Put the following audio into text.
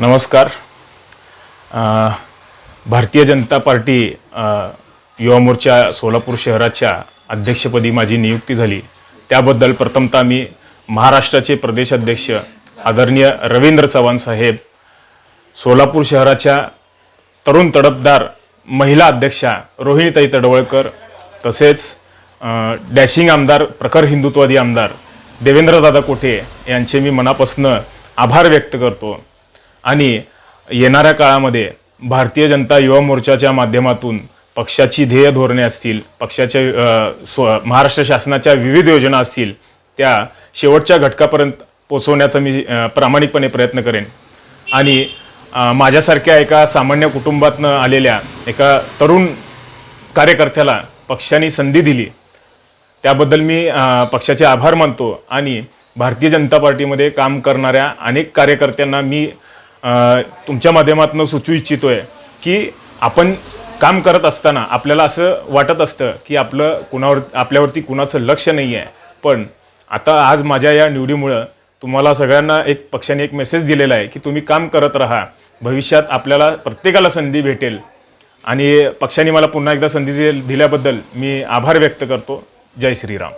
नमस्कार. भारतीय जनता पार्टी युवा मोर्चा सोलापूर शहराच्या अध्यक्षपदी माझी नियुक्ती झाली. त्याबद्दल प्रथमतः मी महाराष्ट्राचे प्रदेश अध्यक्ष आदरणीय रवींद्र चव्हाण साहेब सोलापूर शहराच्या तरुण तडपदार महिला अध्यक्षा रोहिणीताई तडवळकर तसेच डॅशिंग आमदार प्रखर हिंदुत्ववादी आमदार देवेंद्रदादा कोठे यांचे मी मनापासून आभार व्यक्त करतो. आणि येणाऱ्या काळामध्ये भारतीय जनता युवा मोर्चाच्या माध्यमातून पक्षाची ध्येय धोरणे असतील पक्षाच्या स्व महाराष्ट्र शासनाच्या विविध योजना असतील त्या शेवटच्या घटकापर्यंत पोचवण्याचा मी प्रामाणिकपणे प्रयत्न करेन. आणि माझ्यासारख्या एका सामान्य कुटुंबातनं आलेल्या एका तरुण कार्यकर्त्याला पक्षाने संधी दिली. त्याबद्दल मी पक्षाचे आभार मानतो आणि भारतीय जनता पार्टीमध्ये काम करणाऱ्या अनेक कार्यकर्त्यांना मी तुमच्या माध्यमातून सुचवू इच्छितोय की आपण काम करत असताना आपल्याला असं वाटत असतं की आपलं कुणावर आपल्यावरती कुणाचं लक्ष नाही आहे पण आता आज माझ्या या निवडीमुळं तुम्हाला सगळ्यांना एक पक्षाने एक मेसेज दिलेला आहे की तुम्ही काम करत राहा. भविष्यात आपल्याला प्रत्येकाला संधी भेटेल. आणि पक्षाने मला पुन्हा एकदा संधी दिल्याबद्दल मी आभार व्यक्त करतो. जय श्रीराम.